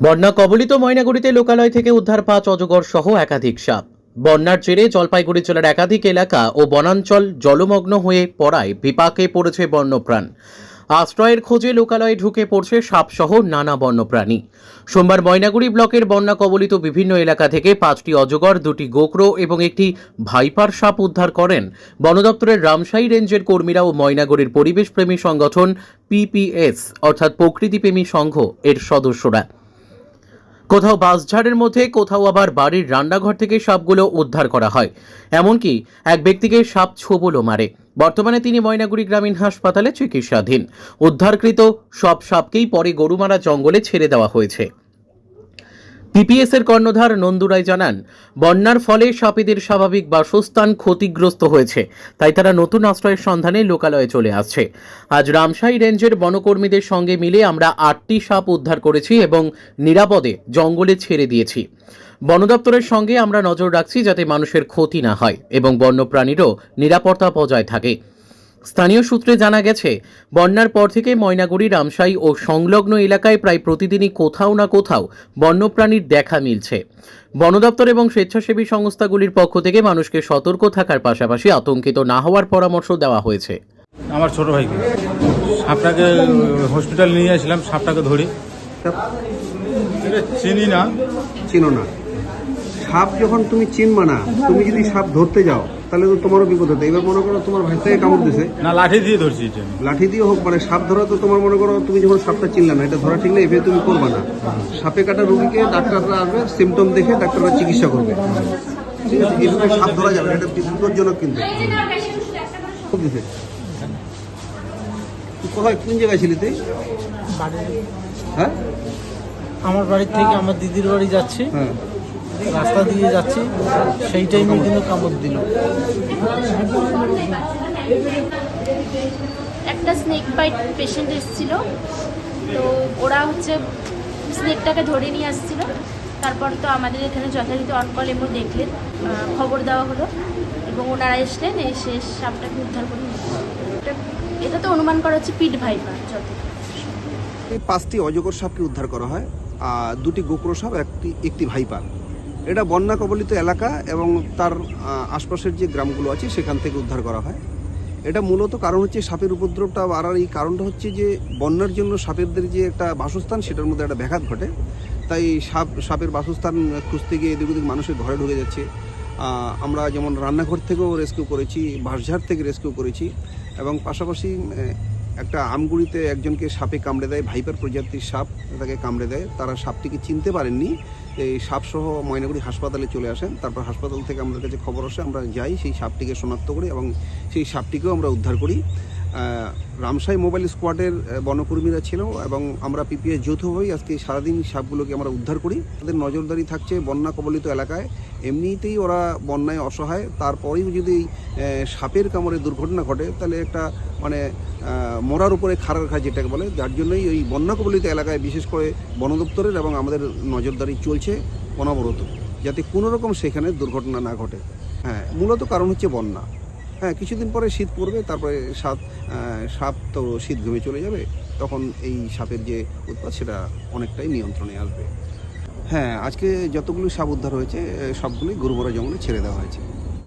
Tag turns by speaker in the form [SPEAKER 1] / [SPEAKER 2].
[SPEAKER 1] বন্যা কবলিত ময়নাগুড়িতে লোকালয় থেকে উদ্ধার পাঁচ অজগর সহ একাধিক সাপ। বন্যার জেরে জলপাইগুড়ি জেলার একাধিক এলাকা ও বনাঞ্চল জলমগ্ন হয়ে পড়ায় বিপাকে পড়েছে বন্যপ্রাণ। আশ্রয়ের খোঁজে লোকালয়ে ঢুকে পড়ছে সাপসহ নানা বন্যপ্রাণী। সোমবার ময়নাগুড়ি ব্লকের বন্যা কবলিত বিভিন্ন এলাকা থেকে পাঁচটি অজগর, দুটি গোকরো এবং একটি ভাইপার সাপ উদ্ধার করেন বন দপ্তরের রামশাহী রেঞ্জের কর্মীরা ও ময়নাগুড়ির পরিবেশপ্রেমী সংগঠন পিপিএস অর্থাৎ প্রকৃতিপ্রেমী সংঘ, এর সদস্যরা। কোথাও বাসঝাড়ের মধ্যে, কোথাও আবার বাড়ির রান্নাঘর থেকে সাপগুলো উদ্ধার করা হয়। এমনকি এক ব্যক্তিকে সাপ ছোবলও মারে। বর্তমানে তিনি ময়নাগুড়ি গ্রামীণ হাসপাতালে চিকিৎসাধীন। উদ্ধারকৃত সব সাপকেই পরে গরুমারা জঙ্গলে ছেড়ে দেওয়া হয়েছে। পিপিএস এর কর্ণধার নন্দুরাই জানান, বন্যার ফলে সাপেদের স্বাভাবিক বাসস্থান ক্ষতিগ্রস্ত হয়েছে, তাই তারা নতুন আশ্রয়ের সন্ধানে লোকালয়ে চলে আসছে। আজ রামশাহী রেঞ্জের বনকর্মীদের সঙ্গে মিলে আমরা আটটি সাপ উদ্ধার করেছি এবং নিরাপদে জঙ্গলে ছেড়ে দিয়েছি। বন দপ্তরের সঙ্গে আমরা নজর রাখছি যাতে মানুষের ক্ষতি না হয় এবং বন্যপ্রাণীরও নিরাপত্তা বজায় থাকে। স্থানীয় সূত্রে জানা গেছে বন্যার পর থেকে ময়নাগুড়ি রামশাহী ও সংলগ্ন এলাকায় প্রায় প্রতিদিনই কোথাও না কোথাও বন্যপ্রাণীর দেখা মিলছে। বন দপ্তর এবং স্বেচ্ছাসেবী সংস্থাগুলির পক্ষ থেকে মানুষকে সতর্ক থাকার পাশাপাশি আতঙ্কিত না হওয়ার পরামর্শ দেওয়া হয়েছে।
[SPEAKER 2] আমার ছোট ভাইকে সাপটাকে হসপিটাল নিয়ে আসলাম সাপটাকে ধরি। এটা চিনি না।
[SPEAKER 3] চিনো না। সাপ যখন তুমি চিনবা না তুমি যদি সাপ ধরতে যাও তাহলে তো তোমারও বিপদ হতো এবার মনে করো তোমার ভাই থেকে কামড় দিছে।
[SPEAKER 2] না লাঠি দিয়ে ধরছি
[SPEAKER 3] লাঠি দিয়ে হোক মানে সাপ ধরা তো তোমার মনে করো তুমি যখন সাপটা চিনলে না এটা ধরা ঠিক না এভাবে তুমি করবে না। সাপে কাটা রোগীকে ডাক্তাররা আসবে সিমটম দেখে ডাক্তাররা চিকিৎসা করবে। ঠিক আছে এভাবে সাপ ধরা যাবে এটা বিপজ্জনক কিন্তু। দিছে। কোথায় কোন জায়গায় ছিলি তুই? হ্যাঁ?
[SPEAKER 4] আমার বাড়ির থেকে আমার দিদির বাড়ি যাচ্ছি।
[SPEAKER 3] হ্যাঁ।
[SPEAKER 4] রাস্তা দিয়ে যাচ্ছি সেই টাইমে কিন্তু কামড় দিল।
[SPEAKER 5] একটা স্নেক বাইট পেশেন্ট এসেছিল তো ওরা হচ্ছে স্নেকটাকে ধরে নিয়ে আসছিল। তারপর তো আমাদের এখানে যথারীতি অন কল এবং দেখলেন খবর দেওয়া হলো এবং ওনারা এসলেন এসে সাপটাকে উদ্ধার করে এটা- এটা তো অনুমান করা হচ্ছে পিট ভাইপার যত
[SPEAKER 3] এই পাঁচটি অজগর সাপকে উদ্ধার করা হয় আর দুটি গোকরো সাপ একটি একটি ভাইপার। এটা বন্যা কবলিত এলাকা এবং তার আশপাশের যে গ্রামগুলো আছে সেখান থেকে উদ্ধার করা হয়। এটা মূলত কারণ হচ্ছে সাপের উপদ্রবটা বাড়ার এই কারণটা হচ্ছে যে বন্যার জন্য সাপেরদের যে একটা বাসস্থান সেটার মধ্যে একটা ব্যাঘাত ঘটে। তাই সাপ, সাপের বাসস্থান খুঁজতে গিয়ে এদিক ওদিক মানুষের ঘরে ঢুকে যাচ্ছে। আমরা যেমন রান্নাঘর থেকেও রেস্কিউ করেছি, বাঁশঝাড় থেকে রেস্কিউ করেছি এবং পাশাপাশি একটা আমগুড়িতে একজনকে সাপে কামড়ে দেয়, ভাইপার প্রজাতির সাপ তাকে কামড়ে দেয়। তারা সাপটিকে চিনতে পারেননি। এই সাপসহ ময়নাগুড়ি হাসপাতালে চলে আসেন। তারপর হাসপাতাল থেকে আমাদের কাছে খবর আসে, আমরা যাই সেই সাপটিকে শনাক্ত করি এবং সেই সাপটিকেও আমরা উদ্ধার করি। রামসাই মোবাইল স্কোয়াডের বনকর্মীরা ছিল এবং আমরা পিপিএস যৌথভাবেই আজকে সারাদিন সাপগুলোকে আমরা উদ্ধার করি। তাদের নজরদারি থাকছে বন্যা কবলিত এলাকায়। এমনিতেই ওরা বন্যায় অসহায়। তারপরেও যদি সাপের কামড়ে দুর্ঘটনা ঘটে, তাহলে একটা মানে মরার উপরে খাড়ার খা যেটাকে বলে, যার জন্যই ওই বন্যা কবলিত এলাকায় বিশেষ করে বন দপ্তরের এবং আমাদের নজরদারি চলছে অনবরত, যাতে কোনো রকম সেখানে দুর্ঘটনা না ঘটে। হ্যাঁ মূলত কারণ হচ্ছে বন্যা। হ্যাঁ কিছুদিন পরে শীত পড়বে, তারপরে সাপ সাপ তো শীত ঘুমে চলে যাবে, তখন এই সাপের যে উৎপাদ সেটা অনেকটাই নিয়ন্ত্রণে আসবে। হ্যাঁ আজকে যতগুলি সাপ উদ্ধার হয়েছে সবগুলি গরুমরা জঙ্গলে ছেড়ে দেওয়া হয়েছে।